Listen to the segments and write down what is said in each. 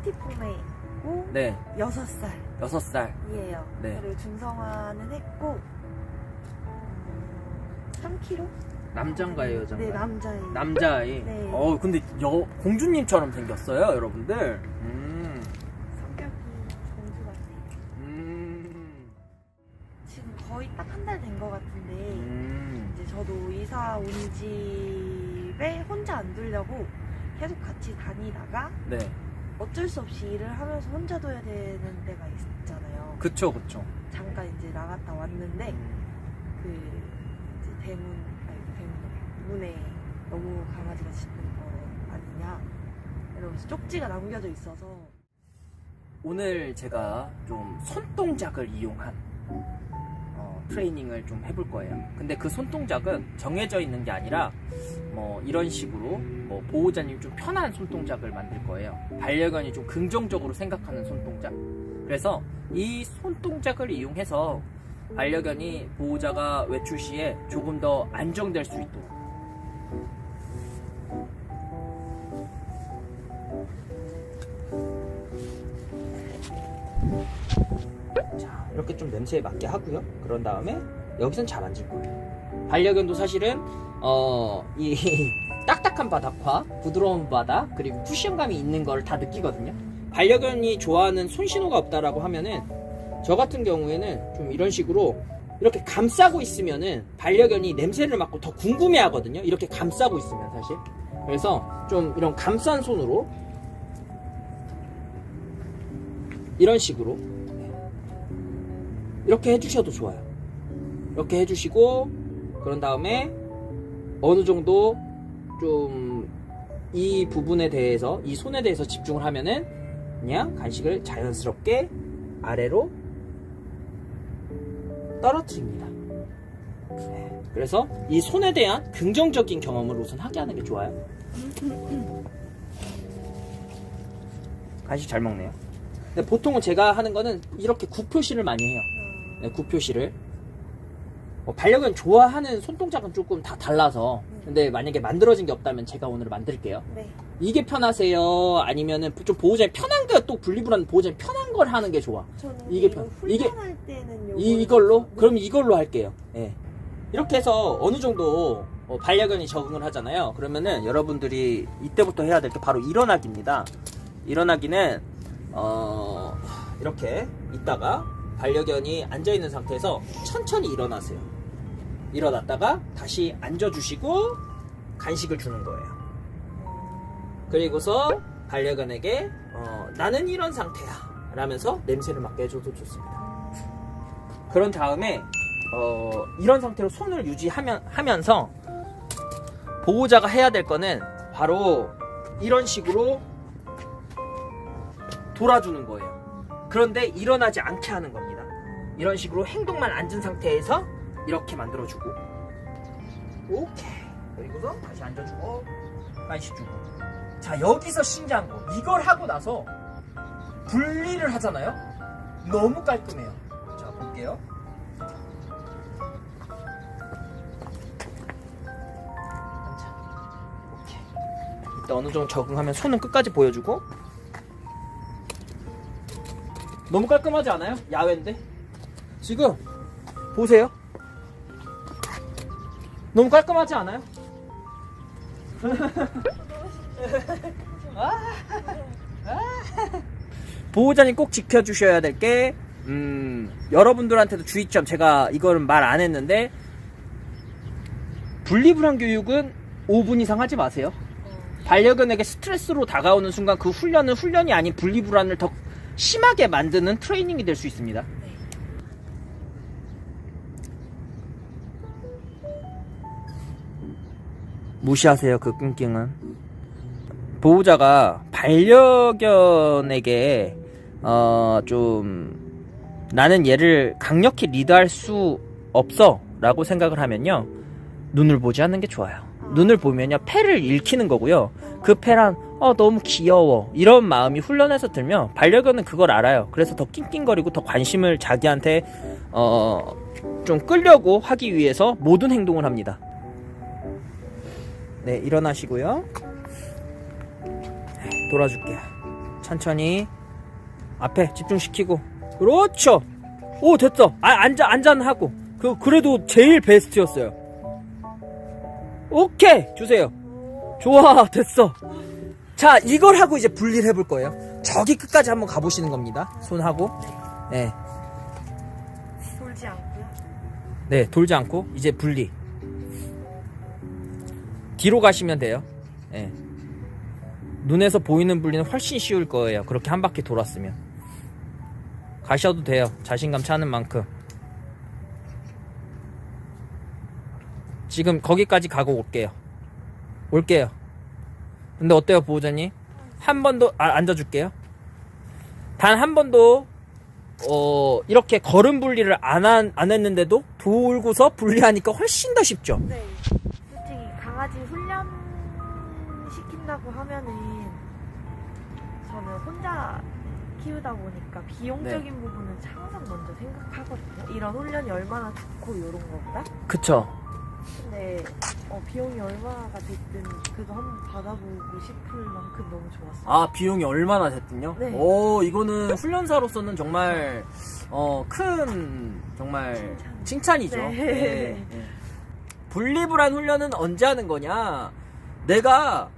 파티폼에고 네, 6살 이에요. 여섯 살. 네. 그리고 중성화는 했고 음, 3kg? 남자인가요, 여자인가요? 네, 남자예요. 남자아이. 네. 어, 근데 여, 공주님처럼 생겼어요, 여러분들. 음. 성격이 공주 같아요. 음. 지금 거의 딱 한 달 된 것 같은데 음. 이제 저도 이사 온 집에 혼자 안 두려고 계속 같이 다니다가 네. 어쩔 수 없이 일을 하면서 혼자 둬야 되는 때가 있잖아요. 그쵸, 그쵸. 잠깐 이제 나갔다 왔는데 그 이제 대문 아니 대문 문에 너무 강아지가 짖는 거 아니냐 이러면서 쪽지가 남겨져 있어서 오늘 제가 좀 손동작을 이용한 어, 트레이닝을 좀 해볼 거예요. 근데 그 손동작은 정해져 있는 게 아니라 뭐 이런 식으로 뭐 보호자님 좀 편한 손동작을 만들 거예요. 반려견이 좀 긍정적으로 생각하는 손동작. 그래서 이 손동작을 이용해서 반려견이 보호자가 외출 시에 조금 더 안정될 수 있도록 자, 이렇게 좀 냄새에 맞게 하고요. 그런 다음에 여기선 잘 앉을 거예요. 반려견도 사실은 어, 이 딱딱한 바닥과 부드러운 바닥 그리고 쿠션감이 있는 걸 다 느끼거든요. 반려견이 좋아하는 손신호가 없다라고 하면은 저 같은 경우에는 좀 이런 식으로 이렇게 감싸고 있으면은 반려견이 냄새를 맡고 더 궁금해 하거든요. 이렇게 감싸고 있으면 사실. 그래서 좀 이런 감싼 손으로 이런 식으로 이렇게 해주셔도 좋아요. 이렇게 해주시고 그런 다음에 어느 정도 좀 이 부분에 대해서 이 손에 대해서 집중을 하면은 그냥 간식을 자연스럽게 아래로 떨어뜨립니다. 네, 그래서 이 손에 대한 긍정적인 경험을 우선 하게 하는 게 좋아요. 간식 잘 먹네요. 근데 보통은 제가 하는 거는 이렇게 구표시를 많이 해요. 어, 네, 구표시를. 어, 반려견 좋아하는 손동작은 조금 다 달라서. 근데 만약에 만들어진 게 없다면 제가 오늘 만들게요. 네. 이게 편하세요? 아니면은 좀 보호자의 편한 거또 분리불안 보호자의 편한 걸 하는 게 좋아. 저는 이게 편- 이게- 훈련할 때는 요거 이, 이걸로? 그럼 이걸로 할게요. 예. 이렇게 해서 어느 정도 어, 반려견이 적응을 하잖아요. 그러면은 여러분들이 이때부터 해야 될 게 바로 일어나기입니다. 일어나기는 어, 이렇게 있다가 반려견이 앉아 있는 상태에서 천천히 일어나세요. 일어났다가 다시 앉아 주시고 간식을 주는 거예요. 그리고서 반려견에게 어, 나는 이런 상태야 라면서 냄새를 맡게 해줘도 좋습니다. 그런 다음에 어, 이런 상태로 손을 유지하면 하면서 보호자가 해야 될 거는 바로 이런 식으로 돌아주는 거예요. 그런데 일어나지 않게 하는 겁니다. 이런 식으로 행동만 앉은 상태에서 이렇게 만들어주고 오케이. 그리고서 다시 앉아주고 간식 주고. 자 여기서 신기한 거. 이걸 하고 나서 분리를 하잖아요? 너무 깔끔해요. 자 볼게요. 자, 오케이. 이때 어느 정도 적응하면 손은 끝까지 보여주고 너무 깔끔하지 않아요? 야외인데 지금 보세요 너무 깔끔하지 않아요? 보호자님 꼭 지켜주셔야 될 게, 음, 여러분들한테도 주의점, 제가 이거는 말 안 했는데, 분리불안 교육은 5분 이상 하지 마세요. 반려견에게 스트레스로 다가오는 순간 그 훈련은 훈련이 아닌 분리불안을 더 심하게 만드는 트레이닝이 될 수 있습니다. 무시하세요, 그 낑낑은. 보호자가 반려견에게 어 좀 나는 얘를 강력히 리드할 수 없어 라고 생각을 하면요 눈을 보지 않는 게 좋아요 눈을 보면요 패를 읽히는 거고요. 그 패란 어 너무 귀여워. 이런 마음이 훈련해서 들면 반려견은 그걸 알아요. 그래서 더 낑낑거리고 더 관심을 자기한테 어 좀 끌려고 하기 위해서 모든 행동을 합니다. 네 일어나시고요. 돌아줄게요. 자, 천천히 앞에 집중시키고. 그렇죠. 오 됐어. 아 앉아 앉아 하고. 그 그래도 제일 베스트였어요 오케이 주세요. 좋아 됐어. 자 이걸 하고 이제 분리를 해볼 거예요. 저기 끝까지 한번 가보시는 겁니다. 손하고. 네, 돌지 않고요. 네 돌지 않고 이제 분리. 뒤로 가시면 돼요. 네. 눈에서 보이는 분리는 훨씬 쉬울 거예요. 그렇게 한 바퀴 돌았으면. 가셔도 돼요. 자신감 차는 만큼 지금 거기까지 가고 올게요 올게요 근데 어때요 보호자님 한 번도 아, 앉아줄게요 단 한 번도 어 이렇게 걸음 분리를 안, 한, 안 했는데도 돌고서 분리하니까 훨씬 더 쉽죠 네. 솔직히 강아지 훈련 시킨다고 하면은 저는 혼자 키우다 보니까 비용적인 네. 부분은 항상 먼저 생각하거든요. 이런 훈련이 얼마나 좋고 이런 거보다. 그쵸 근데 어, 비용이 얼마가 됐든 그래도 한번 받아보고 싶을 만큼 너무 좋았어요. 아 비용이 얼마나 됐든요? 네. 오 이거는 훈련사로서는 정말 어, 큰 정말 칭찬. 칭찬이죠. 네. 네, 네. 분리불안 훈련은 언제 하는 거냐? 내가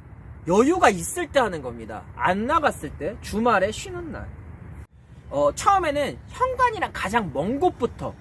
여유가 있을 때 하는 겁니다. 안 나갔을 때 주말에 쉬는 날. 어, 처음에는 현관이랑 가장 먼 곳부터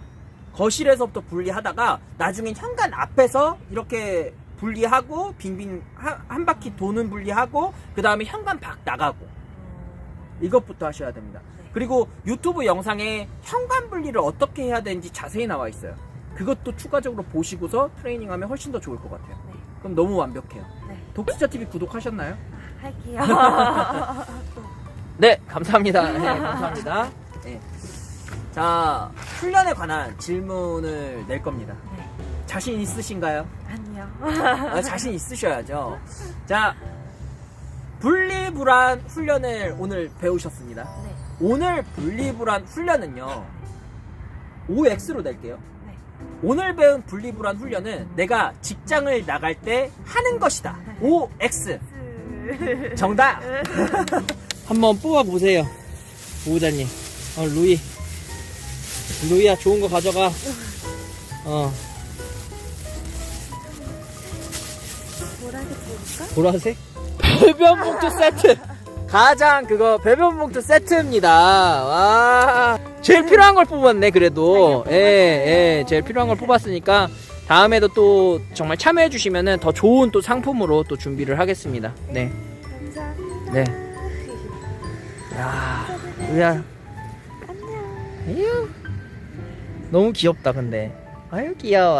거실에서부터 분리하다가 나중엔 현관 앞에서 이렇게 분리하고 빙빙 한, 한 바퀴 도는 분리하고 그 다음에 현관 밖 나가고 어, 이것부터 하셔야 됩니다. 네. 그리고 유튜브 영상에 현관 분리를 어떻게 해야 되는지 자세히 나와 있어요. 그것도 추가적으로 보시고서 트레이닝하면 훨씬 더 좋을 것 같아요. 네. 그럼 너무 완벽해요. 네. 독지자 TV 구독하셨나요? 할게요. 네, 감사합니다. 네, 감사합니다. 네. 자, 훈련에 관한 질문을 낼 겁니다. 네. 자신 있으신가요? 아니요. 아, 자신 있으셔야죠. 자, 분리불안 훈련을 오늘 배우셨습니다. 네. 오늘 분리불안 훈련은요, OX로 낼게요. 네. 오늘 배운 분리불안 훈련은 내가 직장을 나갈 때 하는 것이다. OX. 스- 정답! 한번 뽑아보세요. 보호자님. 어, 루이. 루이야, 좋은 거 가져가. 어, 뭐라고 볼까? 보라색? 배변 봉투 세트! 가장 그거 배변 봉투 세트입니다. 와. 제일 필요한 걸 뽑았네, 그래도. 예, 예, 제일 필요한 걸 뽑았으니까 다음에도 또 정말 참여해 주시면은 더 좋은 또 상품으로 또 준비를 하겠습니다. 네. 감사합니다. 네. 야, 루이야. 안녕. 아유. 너무 귀엽다, 근데. 아유, 귀여워.